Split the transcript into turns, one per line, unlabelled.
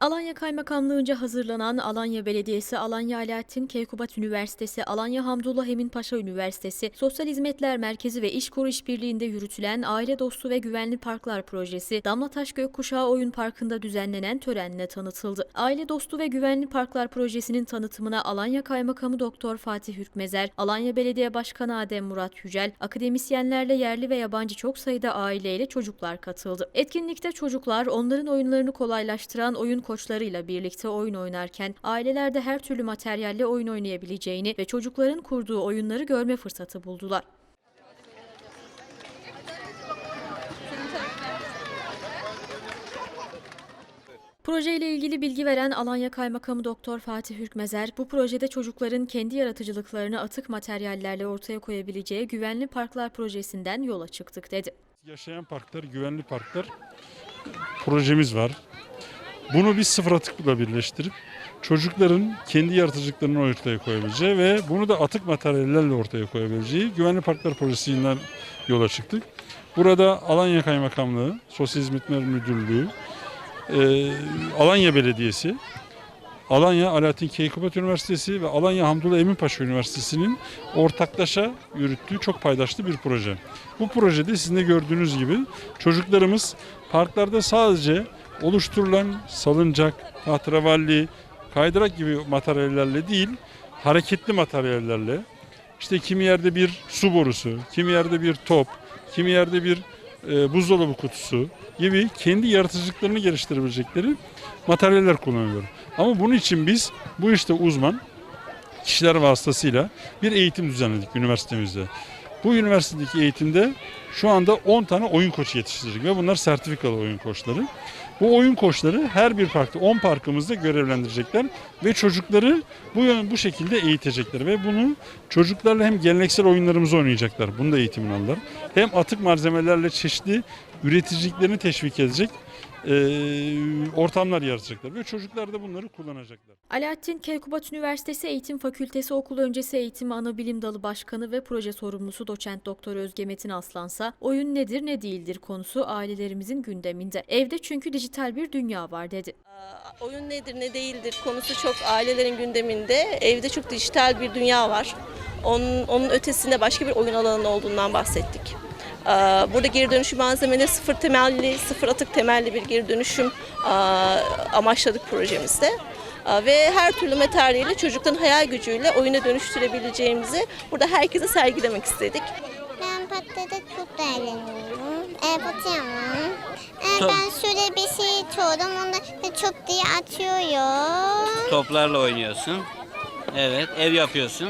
Alanya Kaymakamlığı'nca hazırlanan Alanya Belediyesi, Alanya Alaaddin Keykubat Üniversitesi, Alanya Hamdullah Emin Paşa Üniversitesi, Sosyal Hizmetler Merkezi ve İşkur İşbirliği'nde yürütülen Aile Dostu ve Güvenli Parklar Projesi, Damlataş Gökkuşağı Oyun Parkı'nda düzenlenen törenle tanıtıldı. Aile Dostu ve Güvenli Parklar Projesi'nin tanıtımına Alanya Kaymakamı Doktor Fatih Hürkmezer, Alanya Belediye Başkanı Adem Murat Yücel, akademisyenlerle yerli ve yabancı çok sayıda aileyle çocuklar katıldı. Etkinlikte çocuklar onların oyunlarını kolaylaştıran oyun koçlarıyla birlikte oyun oynarken ailelerde her türlü materyalle oyun oynayabileceğini ve çocukların kurduğu oyunları görme fırsatı buldular. Projeyle ilgili bilgi veren Alanya Kaymakamı Doktor Fatih Hürkmezer, bu projede çocukların kendi yaratıcılıklarını atık materyallerle ortaya koyabileceği güvenli parklar projesinden yola çıktık dedi.
Yaşayan parklar, güvenli parklar projemiz var. Bunu biz sıfır atıkla birleştirip çocukların kendi yaratıcılıklarını ortaya koyabileceği ve bunu da atık materyallerle ortaya koyabileceği güvenli parklar projesinden yola çıktık. Burada Alanya Kaymakamlığı, Sosyal Hizmetler Müdürlüğü, e, Alanya Belediyesi, Alanya Alaaddin Keykubat Üniversitesi ve Alanya Hamdullah Eminpaşa Üniversitesi'nin ortaklaşa yürüttüğü çok paydaşlı bir proje. Bu projede sizin de gördüğünüz gibi çocuklarımız parklarda sadece oluşturulan salıncak, tahterevalli, kaydırak gibi materyallerle değil, hareketli materyallerle, işte kimi yerde bir su borusu, kimi yerde bir top, kimi yerde bir e, buzdolabı kutusu gibi kendi yaratıcılıklarını geliştirebilecekleri materyaller kullanılıyor. Ama bunun için biz bu işte uzman kişiler vasıtasıyla bir eğitim düzenledik üniversitemizde. Bu üniversitedeki eğitimde şu anda 10 tane oyun koçu yetiştirdik ve bunlar sertifikalı oyun koçları. Bu oyun koçları her bir parkta 10 parkımızda görevlendirecekler ve çocukları bu yön- bu şekilde eğitecekler ve bunu çocuklarla hem geleneksel oyunlarımızı oynayacaklar. Bunu da eğitimini alırlar. Hem atık malzemelerle çeşitli üreticiliklerini teşvik edecek eee, ortamlar yaratacaklar ve çocuklar da bunları kullanacaklar.
Alaaddin Keykubat Üniversitesi Eğitim Fakültesi Okul Öncesi Eğitimi Anabilim Dalı Başkanı ve proje sorumlusu doçent doktor Özge Metin Aslansa oyun nedir ne değildir konusu ailelerimizin gündeminde. Evde çünkü dijital bir dünya var dedi.
Oyun nedir ne değildir konusu çok ailelerin gündeminde. Evde çok dijital bir dünya var. Onun, onun ötesinde başka bir oyun alanı olduğundan bahsettik. Aa, Burada geri dönüşüm malzemeleri sıfır temelli, sıfır atık temelli bir geri dönüşüm aa, amaçladık projemizde. Aa, Ve her türlü materyali çocukların hayal gücüyle oyuna dönüştürebileceğimizi burada herkese sergilemek istedik.
Ben patates çok eğleniyorum. E. E, ben şöyle bir şey içiyorum. Onu da çok diye atıyorum.
Toplarla oynuyorsun. Evet, ev yapıyorsun.